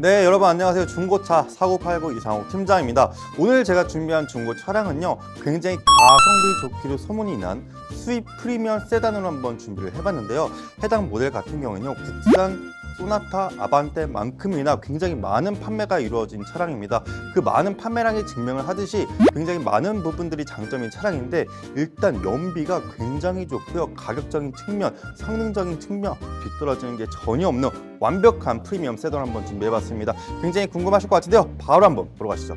네, 여러분 안녕하세요. 중고차 사고팔고 이상호 팀장입니다. 오늘 제가 준비한 중고 차량은요, 굉장히 가성비 좋기로 소문이 난 수입 프리미엄 세단으로 한번 준비를 해봤는데요. 해당 모델 같은 경우는요, 국산 소나타 아반떼만큼이나 굉장히 많은 판매가 이루어진 차량입니다. 그 많은 판매량이 증명을 하듯이 굉장히 많은 부분들이 장점인 차량인데 일단 연비가 굉장히 좋고요. 가격적인 측면, 성능적인 측면 뒤떨어지는 게 전혀 없는 완벽한 프리미엄 세단 한번 준비해봤습니다. 굉장히 궁금하실 것 같은데요. 바로 한번 보러 가시죠.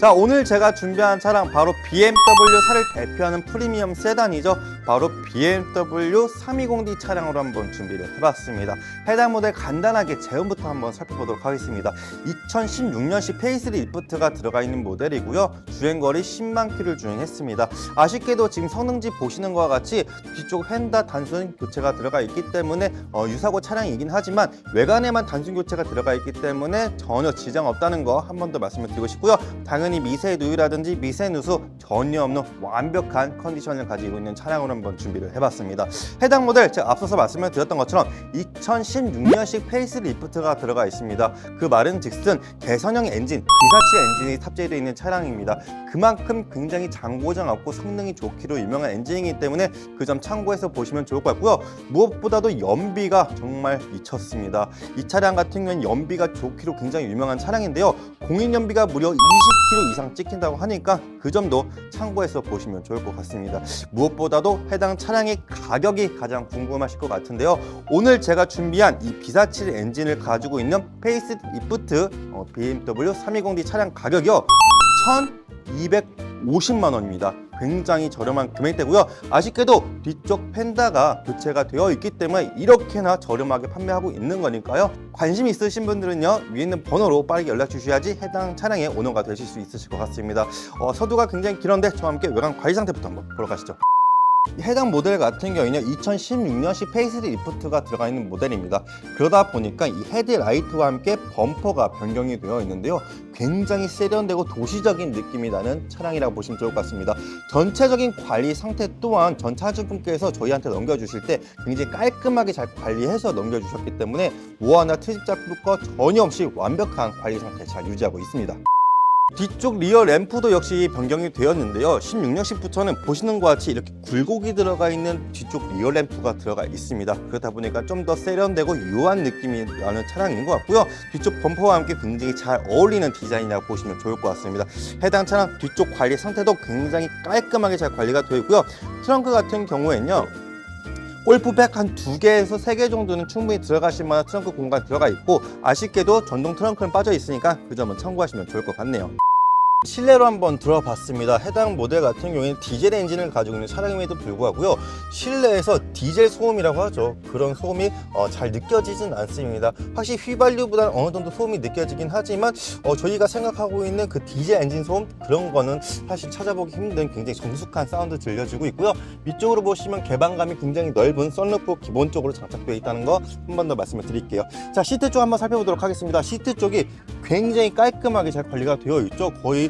자 오늘 제가 준비한 차량 바로 BMW 사를 대표하는 프리미엄 세단이죠. 바로 BMW 320D 차량으로 한번 준비를 해봤습니다. 해당 모델 간단하게 제음부터 한번 살펴보도록 하겠습니다. 2016년식 페이스리프트가 들어가 있는 모델이고요. 주행거리 10만 킬를 주행했습니다. 아쉽게도 지금 성능지 보시는 것과 같이 뒤쪽 휀다 단순 교체가 들어가 있기 때문에 어, 유사고 차량이긴 하지만 외관에만 단순 교체가 들어가 있기 때문에 전혀 지장 없다는 거 한 번 더 말씀을 드리고 싶고요. 당연히 미세 누유라든지 미세 누수 전혀 없는 완벽한 컨디션을 가지고 있는 차량으로 한번 준비를 해봤습니다 해당 모델 제가 앞서서 말씀을 드렸던 것처럼 2016년식 페이스리프트가 들어가 있습니다 그 말은 즉슨 개선형 엔진 비사치 엔진이 탑재되어 있는 차량입니다 그만큼 굉장히 장고장 없고 성능이 좋기로 유명한 엔진이기 때문에 그 점 참고해서 보시면 좋을 것 같고요. 무엇보다도 연비가 정말 미쳤습니다. 이 차량 같은 경우는 연비가 좋기로 굉장히 유명한 차량인데요. 공인 연비가 무려 20km 이상 찍힌다고 하니까 그 점도 참고해서 보시면 좋을 것 같습니다. 무엇보다도 해당 차량의 가격이 가장 궁금하실 것 같은데요. 오늘 제가 준비한 이 비사칠 엔진을 가지고 있는 페이스 리프트 어, BMW 320D 차량 가격이요. 1,250만 원입니다. 굉장히 저렴한 금액대고요. 아쉽게도 뒤쪽 펜다가 교체가 되어 있기 때문에 이렇게나 저렴하게 판매하고 있는 거니까요. 관심 있으신 분들은요 위에 있는 번호로 빠르게 연락 주셔야지 해당 차량의 오너가 되실 수 있으실 것 같습니다. 어, 서두가 굉장히 길었는데 저와 함께 외관 관리 상태부터 한번 보러 가시죠. 해당 모델 같은 경우에는 2016년식 페이스리프트가 들어가 있는 모델입니다. 그러다 보니까 이 헤드라이트와 함께 범퍼가 변경이 되어 있는데요. 굉장히 세련되고 도시적인 느낌이 나는 차량이라고 보시면 좋을 것 같습니다. 전체적인 관리 상태 또한 전 차주분께서 저희한테 넘겨주실 때 굉장히 깔끔하게 잘 관리해서 넘겨주셨기 때문에 무화나 트집 거 전혀 없이 완벽한 관리 상태 잘 유지하고 있습니다. 뒤쪽 리어 램프도 역시 변경이 되었는데요. 16년식부터는 보시는 것 같이 이렇게 굴곡이 들어가 있는 뒤쪽 리어 램프가 들어가 있습니다. 그렇다 보니까 좀 더 세련되고 유한 느낌이 나는 차량인 것 같고요. 뒤쪽 범퍼와 함께 굉장히 잘 어울리는 디자인이라고 보시면 좋을 것 같습니다. 해당 차량 뒤쪽 관리 상태도 굉장히 깔끔하게 잘 관리가 되어 있고요. 트렁크 같은 경우에는요. 골프백 한 두 개에서 세 개 정도는 충분히 들어가실 만한 트렁크 공간 들어가 있고 아쉽게도 전동 트렁크는 빠져 있으니까 그 점은 참고하시면 좋을 것 같네요. 실내로 한번 들어봤습니다. 해당 모델 같은 경우에는 디젤 엔진을 가지고 있는 차량임에도 불구하고요. 실내에서 디젤 소음이라고 하죠. 그런 소음이 어, 잘 느껴지진 않습니다. 확실히 휘발유보다는 어느 정도 소음이 느껴지긴 하지만 어, 저희가 생각하고 있는 그 디젤 엔진 소음 그런 거는 사실 찾아보기 힘든 굉장히 정숙한 사운드 들려주고 있고요. 위쪽으로 보시면 개방감이 굉장히 넓은 썬루프 기본적으로 장착되어 있다는 거 한 번 더 말씀을 드릴게요. 자 시트 쪽 한번 살펴보도록 하겠습니다. 시트 쪽이 굉장히 깔끔하게 잘 관리가 되어 있죠. 거의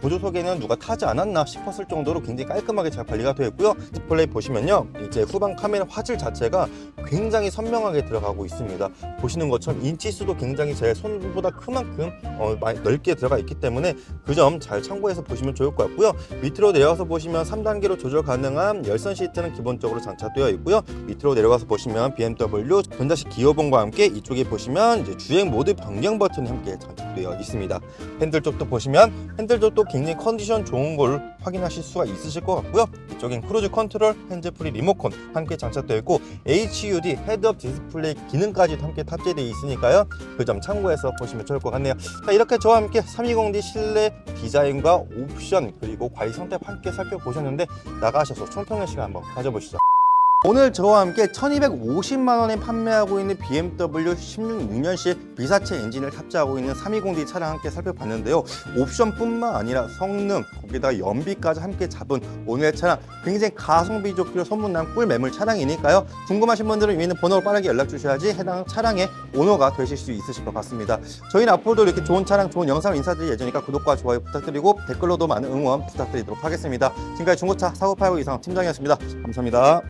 보조석에는 누가 타지 않았나 싶었을 정도로 굉장히 깔끔하게 잘 관리가 되어 있고요. 디스플레이 보시면요. 이제 후방 카메라 화질 자체가 굉장히 선명하게 들어가고 있습니다. 보시는 것처럼 인치수도 굉장히 제 손보다 크만큼 어, 넓게 들어가 있기 때문에 그 점 잘 참고해서 보시면 좋을 것 같고요. 밑으로 내려와서 보시면 3단계로 조절 가능한 열선 시트는 기본적으로 장착되어 있고요. 밑으로 내려가서 보시면 BMW 전자식 기어봉과 함께 이쪽에 보시면 주행 모드 변경 버튼이 함께 장착되어 있습니다. 핸들 쪽도 보시면 핸들 쪽도 굉장히 컨디션 좋은 걸 확인하실 수가 있으실 것 같고요. 이쪽엔 크루즈 컨트롤, 핸즈프리 리모컨 함께 장착되어 있고 HUD 헤드업 디스플레이 기능까지도 함께 탑재되어 있으니까요. 그 점 참고해서 보시면 좋을 것 같네요. 자 이렇게 저와 함께 320D 실내 디자인과 옵션 그리고 관리 상태 함께 살펴보셨는데 나가셔서 총평의 시간 한번 가져보시죠. 오늘 저와 함께 1250만 원에 판매하고 있는 BMW 16년식 비사체 엔진을 탑재하고 있는 320D 차량 함께 살펴봤는데요. 옵션뿐만 아니라 성능, 거기다가 연비까지 함께 잡은 오늘의 차량 굉장히 가성비 좋기로 소문난 꿀 매물 차량이니까요. 궁금하신 분들은 위에 있는 번호로 빠르게 연락 주셔야지 해당 차량의 오너가 되실 수 있으실 것 같습니다. 저희는 앞으로도 이렇게 좋은 차량, 좋은 영상을 인사드릴 예정이니까 구독과 좋아요 부탁드리고 댓글로도 많은 응원 부탁드리도록 하겠습니다. 지금까지 중고차 사고 팔고 이상 팀장이었습니다. 감사합니다.